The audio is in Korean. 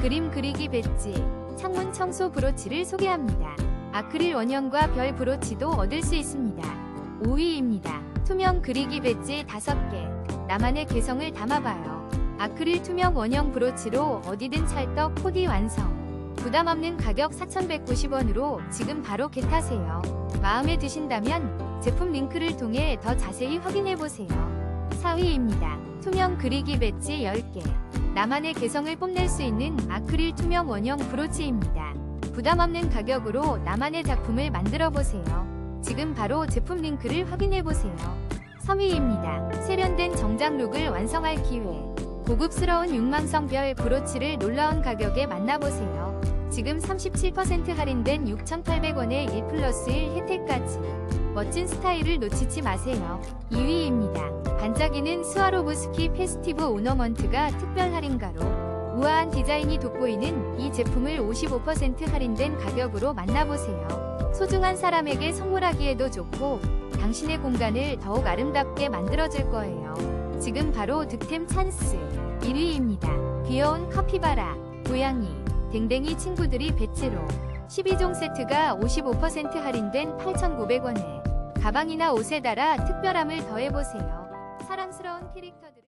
그림 그리기 배지, 창문 청소 브로치를 소개합니다. 아크릴 원형과 별 브로치도 얻을 수 있습니다. 5위입니다. 투명 그리기 배지 5개. 나만의 개성을 담아봐요. 아크릴 투명 원형 브로치로 어디든 찰떡 코디 완성. 부담 없는 가격 4,190원으로 지금 바로 겟하세요. 마음에 드신다면 제품 링크를 통해 더 자세히 확인해 보세요. 4위입니다. 투명 그리기 배지 10개. 나만의 개성을 뽐낼 수 있는 아크릴 투명 원형 브로치입니다. 부담 없는 가격으로 나만의 작품을 만들어 보세요. 지금 바로 제품 링크를 확인해 보세요. 3위입니다. 세련된 정장 룩을 완성할 기회. 고급스러운 육망성별 브로치를 놀라운 가격에 만나보세요. 지금 37% 할인된 6,800원의 1 플러스 1 혜택까지. 멋진 스타일을 놓치지 마세요. 2위입니다. 반짝이는 스와로브스키 페스티브 오너먼트가 특별 할인가로 우아한 디자인이 돋보이는 이 제품을 55% 할인된 가격으로 만나보세요. 소중한 사람에게 선물하기에도 좋고 당신의 공간을 더욱 아름답게 만들어줄 거예요. 지금 바로 득템 찬스 1위입니다. 귀여운 카피바라, 고양이, 댕댕이 친구들이 배치로 12종 세트가 55% 할인된 8,900원에 가방이나 옷에 달아 특별함을 더해보세요. 사랑스러운 캐릭터들